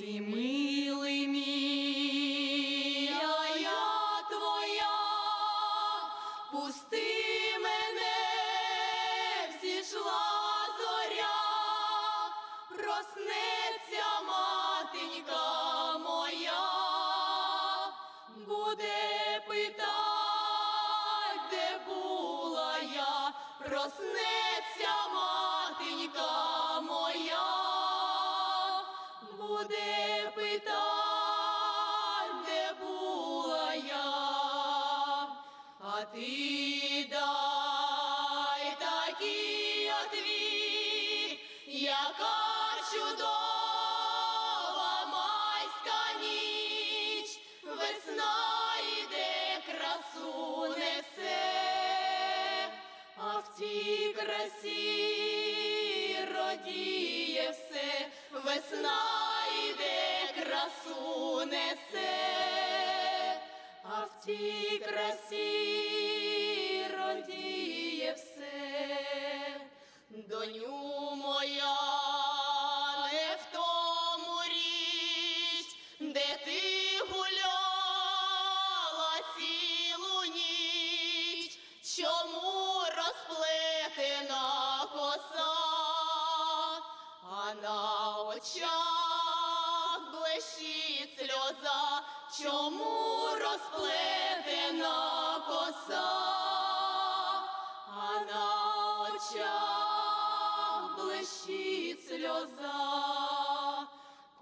ти милий отвіт, яка чудова майська ніч, весна йде, красу несе, а в тій красі родіє все, весна йде, красу несе, а в тій красі родіє все, доню моя, не в тому річ, де ти гуляла цілу ніч, чому розплетена коса, а на очах блищить сльоза, чому розплетена коса,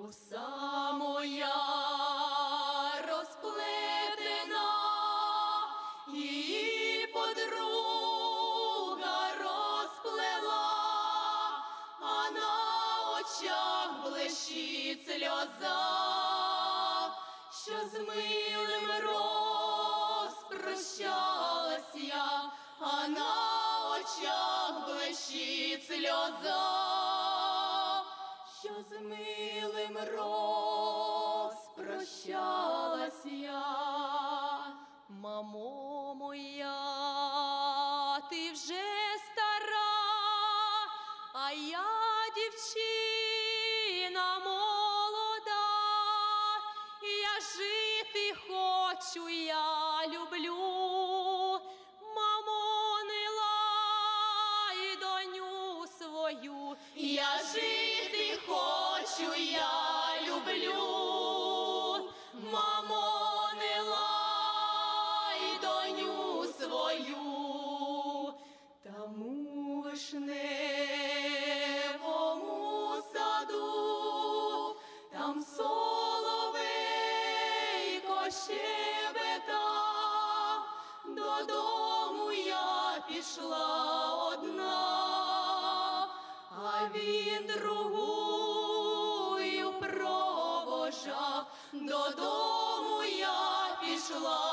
коса моя розплетена, її подруга розплела, а на очах блищить сльоза, що з милим розпрощалась я, а на очах блищить сльоза, розпрощалась я. Мамо моя, ти вже стара, а я дівчина молода, я жити хочу, я люблю. Я жити хочу, я пішла одна, а він другую провожав, додому я пішла